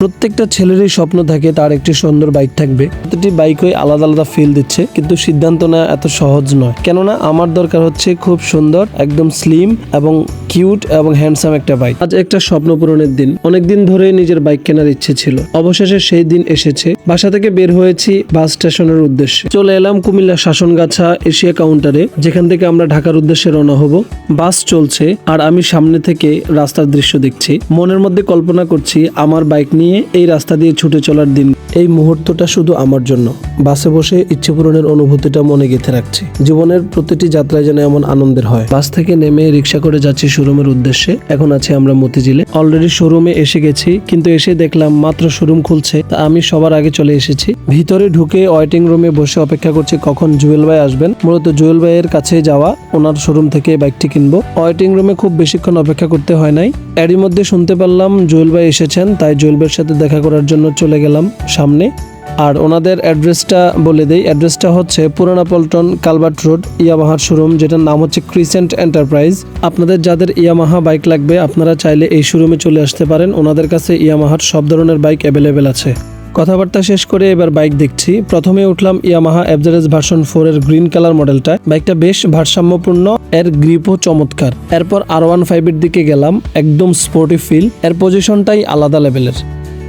প্রত্যেকটা ছেলেরই স্বপ্ন থাকে তার একটি সুন্দর বাইক থাকবে। প্রতিটি বাইকই আলাদা আলাদা ফিল দিচ্ছে, কিন্তু সিদ্ধান্ত নেওয়া এত সহজ নয়। কেননা আমার দরকার হচ্ছে খুব সুন্দর, একদম স্লিম এবং কিউট এবং হ্যান্ডসাম একটা বাইক আজ একটা স্বপ্ন পূরণের দিন। অনেকদিন ধরে নিজের বাইক কেনার ইচ্ছে ছিল। অবশেষে সেই দিন এসেছে। বাসা থেকে বের হয়েছি বাস স্টেশনের উদ্দেশ্যে। চলে এলাম কুমিল্লা শাসনগাছা এশিয়া কাউন্টারে যেখান থেকে আমরা ঢাকার উদ্দেশ্যে রওনা হব। বাস চলছে আর আমি সামনে থেকে রাস্তার দৃশ্য দেখছি। মনের মধ্যে কল্পনা করছি, আমার বাইক নিয়ে এই রাস্তা দিয়ে ছুটে চলার দিন। এই মুহূর্তটা শুধু আমার জন্য। বাসে বসে ইচ্ছে পূরণের অনুভূতিটা মনে গেঁথে রাখছি। জীবনের প্রতিটি যাত্রায় যেন এমন আনন্দের হয়। বাস থেকে নেমে রিক্সা করে যাচ্ছি শোরুমের উদ্দেশ্যে। এখন আছি আমরা মতিঝিলে। অলরেডি শোরুমে এসে গেছি, কিন্তু এসে দেখলাম মাত্র শোরুম খুলছে, তা আমি সবার আগে চলে এসেছি। ভিতরে ঢুকে ওয়েটিং রুমে বসে অপেক্ষা করছি কখন জুয়েল ভাই আসবেন। মূলত জুয়েল ভাইয়ের কাছে যাওয়া, ওনার শোরুম থেকে বাইকটি কিনবো। ওয়েটিং রুমে খুব বেশিক্ষণ অপেক্ষা করতে হয় নাই। এরই মধ্যে শুনতে পারলাম জুয়েল ভাই এসেছেন, তাই জুয়েল ভাইয়ের সাথে দেখা করার জন্য চলে গেলাম। সামনে। আর ওনাদের অ্যাড্রেসটা বলে দেই। অ্যাড্রেসটা হচ্ছে পুরানা পল্টন কালবার্ট রোড ইয়ামাহার শোরুম, যেটার নাম হচ্ছে ক্রিসেন্ট এন্টারপ্রাইজ। আপনাদের যাদের ইয়ামাহা বাইক লাগবে, আপনারা চাইলে এই শোরুমে চলে আসতে পারেন। ওনাদের কাছে ইয়ামাহার সব ধরনের বাইক অ্যাভেলেবেল আছে। কথাবার্তা শেষ করে এবার বাইক দেখছি। প্রথমে উঠলাম ইয়ামাহা এফজারেস ভার্সন ফোর এর গ্রিন কালার মডেলটা। বাইকটা বেশ ভারসাম্যপূর্ণ, এর গ্রিপও চমৎকার। এরপর আর ওয়ান ফাইভের দিকে গেলাম, একদম স্পোর্টি ফিল এর পজিশনটাই আলাদা লেভেলের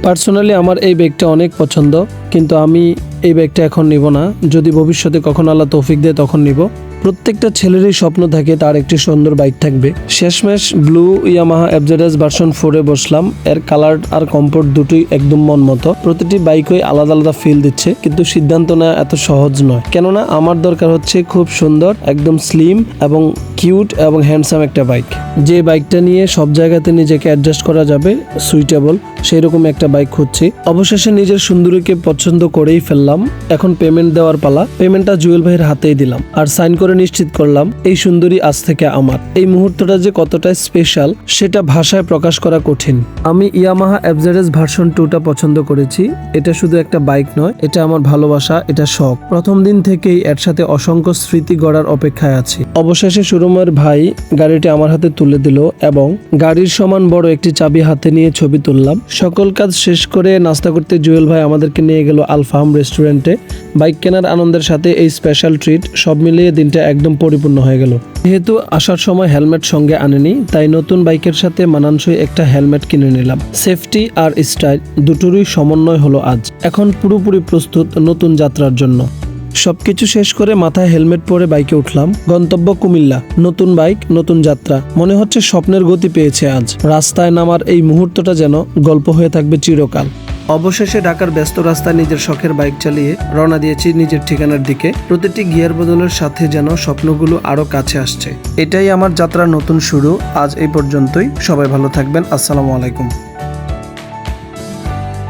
পার্সোনালি আমার এই ব্যাগটা অনেক পছন্দ, কিন্তু আমি এই ব্যাগটা এখন নিব না। যদি ভবিষ্যতে কখন আল্লাহ তৌফিক দেয়, তখন নিব। প্রত্যেকটা ছেলেরই স্বপ্ন থাকে, তার একটি সুন্দর বাইক থাকবে। শেষমেশ ব্লু ইয়ামাহা এফজেডএস ভার্সন ফোরে বসলাম। এর কালার আর কমফোর্ট দুটোই একদম মন মতো। প্রতিটি বাইকই আলাদা আলাদা ফিল দিচ্ছে, কিন্তু সিদ্ধান্ত নেওয়া এত সহজ নয়। কেননা আমার দরকার হচ্ছে খুব সুন্দর, একদম স্লিম এবং কিউট এবং হ্যান্ডসাম একটা বাইক যে বাইকটা নিয়ে সব জায়গাতে নিজেকে অ্যাডজাস্ট করা যাবে সুইটেবল সেই রকম একটা বাইক খুঁজছি। অবশেষে নিজের সুন্দরীকে পছন্দ করেই ফেললাম। এখন পেমেন্ট দেওয়ার পালা। পেমেন্টটা জুয়েল ভাইয়ের হাতেই দিলাম। আর সাইন করে নিশ্চিত করলাম, এই সুন্দরী আজ থেকে আমার। এই মুহূর্তটা যে কতটা স্পেশাল সেটা ভাষায় প্রকাশ করা কঠিন। আমি ইয়ামাহা অ্যাবজারেস ভার্সন টুটা পছন্দ করেছি। এটা শুধু একটা বাইক নয়, এটা আমার ভালোবাসা, এটা শখ। প্রথম দিন থেকেই একসাথে অসংখ্য স্মৃতি গড়ার অপেক্ষায় আছি। অবশেষে শোরুমের ভাই গাড়িটি আমার হাতে তুলে দিল এবং গাড়ির সমান বড় একটি চাবি হাতে নিয়ে ছবি তুললাম। সকল কাজ শেষ করে নাস্তা করতে জুয়েল ভাই আমাদেরকে নিয়ে গেল আলফাহাম রেস্টুরেন্টে। বাইক কেনার আনন্দের সাথে এই স্পেশাল ট্রিট সব মিলিয়ে দিনটা একদম পরিপূর্ণ হয়ে গেল। যেহেতু আসার সময় হেলমেট সঙ্গে আনেনি, তাই নতুন বাইকের সাথে মানানসই একটা হেলমেট কিনে নিলাম। সেফটি আর স্টাইল দুটোরই সমন্বয় হলো আজ। এখন পুরোপুরি প্রস্তুত নতুন যাত্রার জন্য। সবকিছু শেষ করে মাথায় হেলমেট পরে বাইকে উঠলাম। গন্তব্য কুমিল্লা। নতুন বাইক, নতুন যাত্রা। মনে হচ্ছে স্বপ্নের গতি পেয়েছে আজ। রাস্তায় নামার এই মুহূর্তটা যেন গল্প হয়ে থাকবে চিরকাল। অবশেষে ঢাকার ব্যস্ত রাস্তায় নিজের শখের বাইক চালিয়ে রওনা দিয়েছি নিজের ঠিকানার দিকে। প্রতিটি গিয়ার বদলের সাথে যেন স্বপ্নগুলো আরও কাছে আসছে। এটাই আমার যাত্রার নতুন শুরু। আজ এই পর্যন্তই। সবাই ভালো থাকবেন। আসসালামু আলাইকুম।